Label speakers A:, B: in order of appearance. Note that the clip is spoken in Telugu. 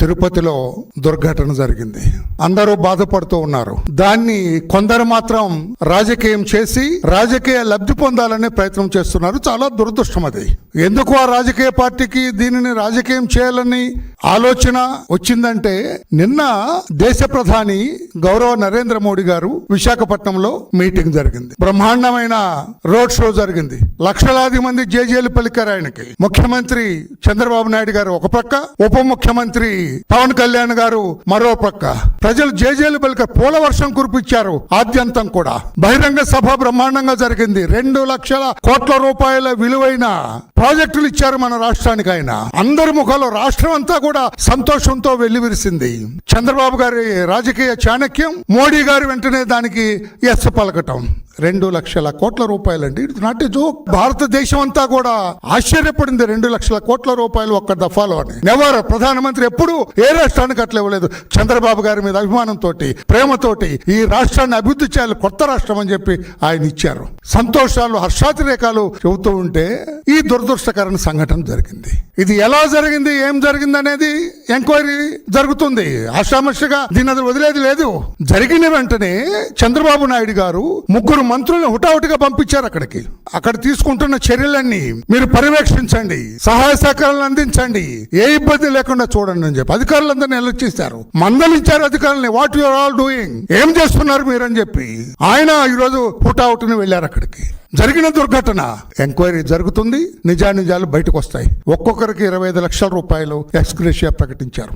A: తిరుపతిలో దుర్ఘటన జరిగింది. అందరూ బాధపడుతూ ఉన్నారు. దాన్ని కొందరు మాత్రం రాజకీయం చేసి రాజకీయ లబ్ధి పొందాలనే ప్రయత్నం చేస్తున్నారు. చాలా దురదృష్టం అది. ఎందుకు ఆ రాజకీయ పార్టీకి దీనిని రాజకీయం చేయాలని ఆలోచన వచ్చిందంటే నిన్న దేశ ప్రధాని గౌరవ నరేంద్ర మోడీ గారు విశాఖపట్నంలో మీటింగ్ జరిగింది. బ్రహ్మాండమైన రోడ్ షో జరిగింది. లక్షలాది మంది జేజేలు పలికారు ఆయనకి. ముఖ్యమంత్రి చంద్రబాబు నాయుడు గారు ఒక పక్క ఉప ముఖ్యమంత్రి పవన్ కళ్యాణ్ గారు మరో పక్క. ప్రజలు జేజేలు పలికారు. పూల వర్షం కురిపించారు ఆద్యంతం కూడా. బహిరంగ సభ బ్రహ్మాండంగా జరిగింది. రెండు లక్షల కోట్ల రూపాయల విలువైన ప్రాజెక్టులు ఇచ్చారు మన రాష్ట్రానికి ఆయన. అందరి ముఖాలు రాష్ట్రం అంతా కూడా సంతోషంతో వెల్లివిరిసింది. చంద్రబాబు గారి రాజకీయ చాణక్యం మోడీ గారు వెంటనే దానికి ఎస్ పలకటం. రెండు లక్షల కోట్ల రూపాయలండి. ఇట్స్ నాట్ ఏ జోక్ భారతదేశం అంతా కూడా ఆశ్చర్యపడింది రెండు లక్షల కోట్ల రూపాయలు ఒక్క దఫాలో అని. నెవర్ ప్రధానమంత్రి ఎప్పుడు ఏ రాష్ట్రానికి అట్లా ఇవ్వలేదు. చంద్రబాబు గారి మీద అభిమానంతో ప్రేమతోటి ఈ రాష్ట్రాన్ని అభివృద్ధి చేయాలి కొత్త రాష్ట్రం అని చెప్పి ఆయన ఇచ్చారు. సంతోషాలు హర్షాతిరేకాలు చెబుతూ ఉంటే ఈ దురదృష్టకరణ సంఘటన జరిగింది. ఇది ఎలా జరిగింది ఏం జరిగింది అనేది ఎంక్వైరీ జరుగుతుంది. ఆషామషగా దీని అది వదిలేది లేదు. జరిగిన వెంటనే చంద్రబాబు నాయుడు గారు ముగ్గురు మంత్రులను హుటాహుటిగా పంపించారు అక్కడికి. అక్కడ తీసుకుంటున్న చర్యలన్నీ మీరు పర్యవేక్షించండి సహాయ సహకారాలను అందించండి ఏ ఇబ్బంది లేకుండా చూడండి అని చెప్పి అధికారులందరినీ ఎలక్టిస్తారు మందలించారు అధికారులని వాట్ యువర్ ఆల్ డూయింగ్ ఏం చేస్తున్నారు మీరు? అని చెప్పి ఆయన ఈరోజు హుటాహుటిని వెళ్ళారు అక్కడికి. జరిగిన దుర్ఘటన ఎంక్వైరీ జరుగుతుంది నిజానిజాలు బయటకు వస్తాయి. ఒక్కొక్కరికి ఇరవై ఐదు లక్షల రూపాయలు ఎక్స్గ్రేషియా ప్రకటించారు.